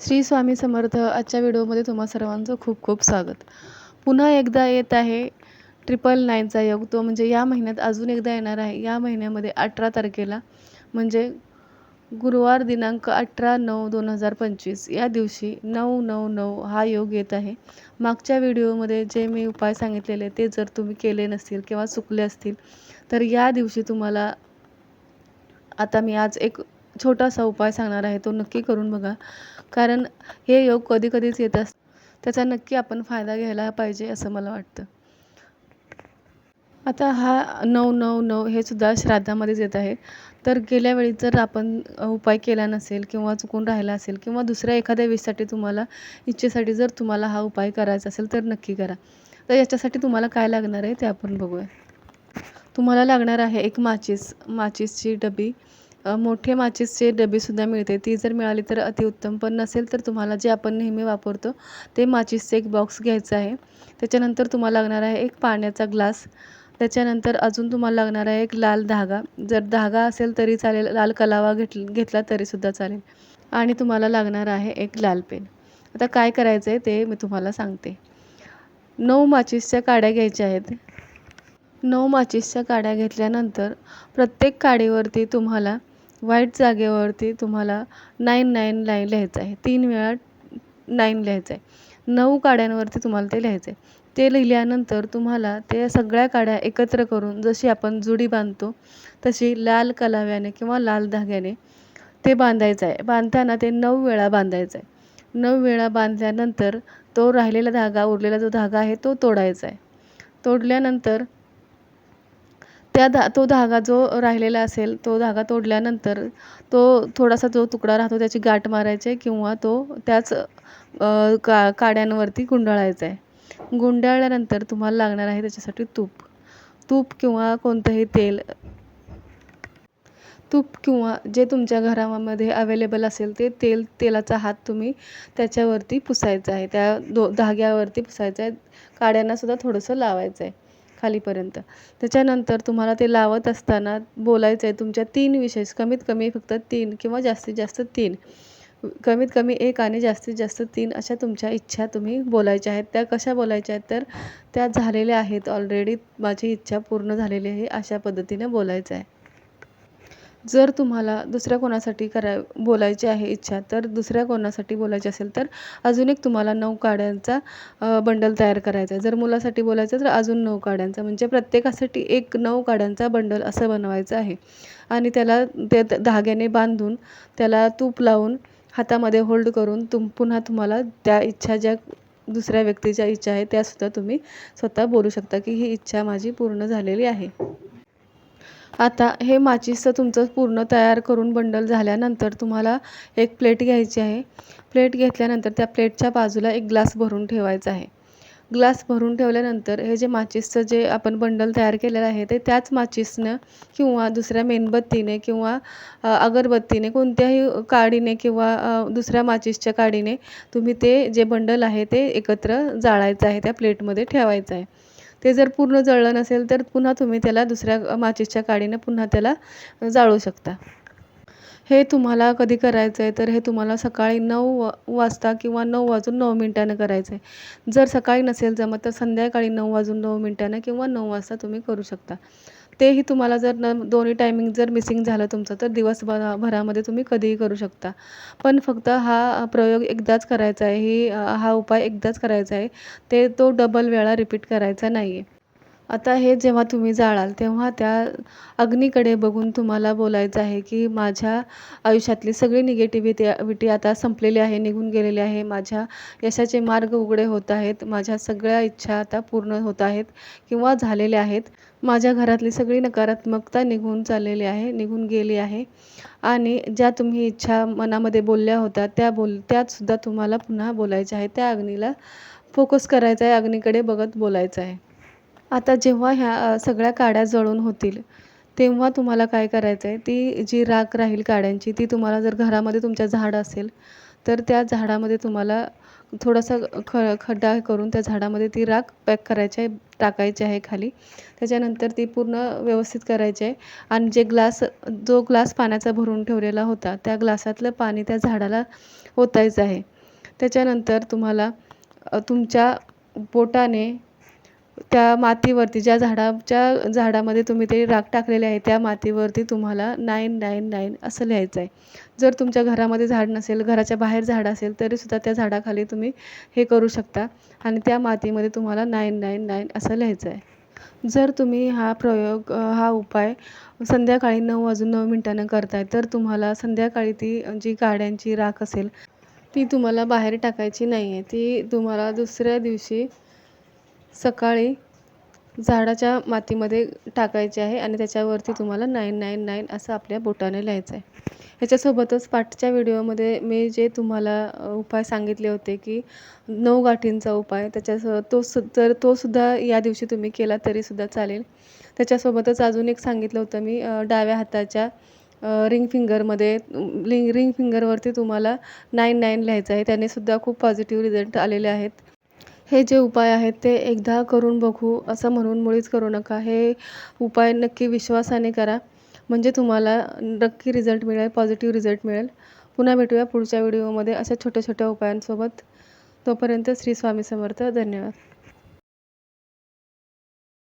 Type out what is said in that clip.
श्री स्वामी समर्थ आजच्या व्हिडिओमध्ये तुम्हा सर्वांचं खूप खूप स्वागत. पुन्हा एकदा येत आहे ट्रिपल नाईनचा योग. तो म्हणजे या महिन्यात अजून एकदा येणार आहे. या महिन्यामध्ये अठरा तारखेला म्हणजे गुरुवार दिनांक अठरा नऊ दोन हजार पंचवीस. या दिवशी नऊ नऊ नऊ हा योग येत आहे. मागच्या व्हिडिओमध्ये जे मी उपाय सांगितलेले ते जर तुम्ही केले नसतील किंवा चुकले असतील तर या दिवशी तुम्हाला आता मी आज एक छोटासा उपाय सांगणार आहे तो नक्की करून बघा. कारण हे योग कधी कधीच येत असतात त्याचा नक्की आपण फायदा घ्यायला पाहिजे असं मला वाटतं. आता हा नऊ नऊ नऊ हे सुद्धा श्राद्धामध्येच येत आहे. तर गेल्या वेळी जर आपण उपाय केला नसेल किंवा चुकून राहिला असेल किंवा दुसऱ्या एखाद्या विषयासाठी तुम्हाला इच्छेसाठी जर तुम्हाला हा उपाय करायचा असेल तर नक्की करा. तर याच्यासाठी तुम्हाला काय लागणार आहे ते आपण बघूया. तुम्हाला लागणार आहे एक माचीस माचीसची डबी. मोठे माचीसचे डबेसुद्धा मिळते. ती जर मिळाली तर अतिउत्तम पण नसेल तर तुम्हाला जे आपण नेहमी वापरतो ते माचीसचे एक बॉक्स घ्यायचं आहे. त्याच्यानंतर तुम्हाला लागणार आहे एक पाण्याचा ग्लास त्याच्यानंतर अजून तुम्हाला लागणार आहे एक लाल धागा. जर धागा असेल तरी चालेल. लाल कलावा घेत घेतला तरीसुद्धा चालेल. आणि तुम्हाला लागणार आहे एक लाल पेन. आता काय करायचं आहे ते मी तुम्हाला सांगते. नऊ माचीसच्या काड्या घ्यायच्या आहेत. नऊ माचीसच्या काड्या घेतल्यानंतर प्रत्येक काडीवरती तुम्हाला व्हाईट जागेवरती तुम्हाला नाईन नाईन लाईन लिहायचं आहे. तीन वेळा नाईन लिहायचं आहे. नऊ काड्यांवरती तुम्हाला ते लिहायचं आहे. ते लिहिल्यानंतर तुम्हाला ते सगळ्या काड्या एकत्र करून जशी आपण जुडी बांधतो तशी लाल कलाव्याने किंवा लाल धाग्याने ते बांधायचं आहे. बांधताना ते नऊ वेळा बांधायचं आहे. नऊ वेळा बांधल्यानंतर तो राहिलेला धागा उरलेला जो धागा आहे तो तोडायचा आहे. तोडल्यानंतर त्या धा तो धागा जो राहिलेला असेल तो धागा तोडल्यानंतर तो थोडासा जो तुकडा राहतो त्याची गाठ मारायची किंवा तो त्याच का काड्यांवरती गुंडाळायचा. आहे गुंडाळल्यानंतर तुम्हाला लागणार आहे त्याच्यासाठी तूप. तूप किंवा कोणतंही तेल. तूप किंवा जे तुमच्या घरामध्ये अवेलेबल असेल ते तेल तेलाचा हात तुम्ही त्याच्यावरती पुसायचा आहे. त्या दो धाग्यावरती पुसायचा आहे. काड्यांनासुद्धा थोडंसं लावायचं आहे. खालीपर्यंत. त्याच्यानंतर तुम्हाला ते लावत असताना बोलायचं आहे तुमच्या तीन विशेष कमीत कमी फक्त तीन किंवा जास्तीत जास्त तीन. कमीत कमी एक आणि जास्तीत जास्त तीन अशा तुमच्या इच्छा तुम्ही बोलायच्या आहेत. त्या कशा बोलायच्या आहेत? तर त्या झालेल्या आहेत. ऑलरेडी माझी इच्छा पूर्ण झालेली आहे. अशा पद्धतीने बोलायचं आहे जर तुम्हाला दुसऱ्या कोणासाठी कराय बोलायची आहे इच्छा तर दुसऱ्या कोणासाठी बोलायची असेल तर अजून एक तुम्हाला नऊ काड्यांचा बंडल तयार करायचा आहे. जर मुलासाठी बोलायचं तर अजून नऊ काड्यांचा म्हणजे प्रत्येकासाठी एक नऊ काड्यांचा बंडल असं बनवायचं आहे. आणि त्याला ते धाग्याने बांधून त्याला तूप लावून हातामध्ये होल्ड करून तुम पुन्हा तुम्हाला त्या इच्छा ज्या दुसऱ्या व्यक्तीच्या इच्छा आहे त्यासुद्धा तुम्ही स्वतः बोलू शकता की ही इच्छा माझी पूर्ण झालेली आहे. आता हे माचीसचं तुमचं पूर्ण तयार करून बंडल झाल्यानंतर तुम्हाला एक प्लेट घ्यायची आहे. प्लेट घेतल्यानंतर त्या प्लेटच्या बाजूला एक ग्लास भरून ठेवायचा आहे. ग्लास भरून ठेवल्यानंतर हे जे माचीसचं जे आपण बंडल तयार केलेलं आहे ते त्याच माचीसनं किंवा दुसऱ्या मेणबत्तीने किंवा अगरबत्तीने कोणत्याही काडीने किंवा दुसऱ्या माचीसच्या काडीने तुम्ही ते जे बंडल आहे ते एकत्र जाळायचं आहे त्या प्लेटमध्ये ठेवायचं आहे. ते जर पूर्ण जळलं नसेल तर पुन्हा तुम्ही त्याला दुसऱ्या माचीसच्या काडीने पुन्हा त्याला जाळू शकता. हे तुम्हाला कधी करायचं आहे तर हे तुम्हाला सकाळी नऊ वाजता किंवा नऊ वाजून नऊ मिनटानं करायचं आहे जर सकाळी नसेल जमत तर संध्याकाळी नऊ वाजून नऊ मिनटानं किंवा नऊ वाजता तुम्ही करू शकता. तेही तुम्हाला जर न दोन्ही टायमिंग जर मिसिंग झालं तुमचं तर दिवसभरा भरामध्ये तुम्ही कधीही करू शकता. पण फक्त हा प्रयोग एकदाच करायचा आहे ही हा उपाय एकदाच करायचा आहे ते तो डबल वेळा रिपीट करायचा नाही आहे आता हे जेव्हा तुम्ही जाळाल तेव्हा त्या अग्नीकडे बघून तुम्हाला बोलायचं आहे की माझ्या आयुष्यातली सगळी निगेटिव्हिटी विटी आता संपलेली आहे निघून गेलेली आहे. माझ्या यशाचे मार्ग उघडे होत आहेत. माझ्या सगळ्या इच्छा आता पूर्ण होत आहेत किंवा झालेल्या आहेत. माझ्या घरातली सगळी नकारात्मकता निघून चाललेली आहे निघून गेली आहे. आणि ज्या तुम्ही इच्छा मनामध्ये बोलल्या होत्या त्या बोल त्यातसुद्धा तुम्हाला पुन्हा बोलायच्या आहे. त्या अग्नीला फोकस करायचा आहे अग्नीकडे बघत बोलायचं आहे. आता जेव्हा ह्या सगळ्या काड्या जळून होतील तेव्हा तुम्हाला काय करायचं आहे ती जी राख राहील काड्यांची ती तुम्हाला जर घरामध्ये तुमच्या झाड असेल तर त्या झाडामध्ये तुम्हाला थोडासा ख खड्डा करून त्या झाडामध्ये ती राख पॅक करायची आहे टाकायची आहे खाली. त्याच्यानंतर ती पूर्ण व्यवस्थित करायची आहे. आणि जे ग्लास जो ग्लास पाण्याचा भरून ठेवलेला होता त्या ग्लासातलं पाणी त्या झाडाला ओतायचं आहे. त्याच्यानंतर तुम्हाला तुमच्या बोटाने त्या मातीवरती ज्या झाडाच्या झाडामध्ये तुम्ही ते राख टाकलेले आहे त्या मातीवरती तुम्हाला नाईन नाईन नाईन असं लिहायचं आहे जर तुमच्या घरामध्ये झाड नसेल घराच्या बाहेर झाड असेल तरीसुद्धा त्या झाडाखाली तुम्ही हे करू शकता. आणि त्या मातीमध्ये तुम्हाला नाईन नाईन नाईन असं लिहायचं आहे जर तुम्ही हा प्रयोग हा उपाय संध्याकाळी नऊ वाजून नऊ मिनटानं करताय तर तुम्हाला संध्याकाळी ती जी गाड्यांची राख असेल ती तुम्हाला बाहेर टाकायची नाही आहे ती तुम्हाला दुसऱ्या दिवशी सकाळी झाडाच्या मातीमध्ये टाकायचे आहे आणि त्याच्यावरती तुम्हाला नाईन नाईन नाईन असं आपल्या बोटाने लिहायचं आहे. ह्याच्यासोबतच पाठच्या व्हिडिओमध्ये मी जे तुम्हाला उपाय सांगितले होते की नऊ गाठींचा उपाय त्याच्यास तो सु तर तोसुद्धा या दिवशी तुम्ही केला तरीसुद्धा चालेल. त्याच्यासोबतच अजून एक सांगितलं होतं मी डाव्या हाताच्या रिंग फिंगरमध्ये लिंग रिंग फिंगरवरती तुम्हाला नाईन नाईन लिहायचं आहे. त्यानेसुद्धा खूप पॉझिटिव्ह रिझल्ट आलेले आहेत. हे जे उपाय आहेत ते एकदा करून बघू असं म्हणून मुळीच करू नका. हे उपाय नक्की विश्वासाने करा. म्हणजे तुम्हाला नक्की रिझल्ट मिळेल पॉझिटिव्ह रिझल्ट मिळेल. पुन्हा भेटूया पुढच्या व्हिडिओमध्ये अशा छोट्या छोट्या उपायांसोबत. तोपर्यंत श्री स्वामी समर्थ. धन्यवाद.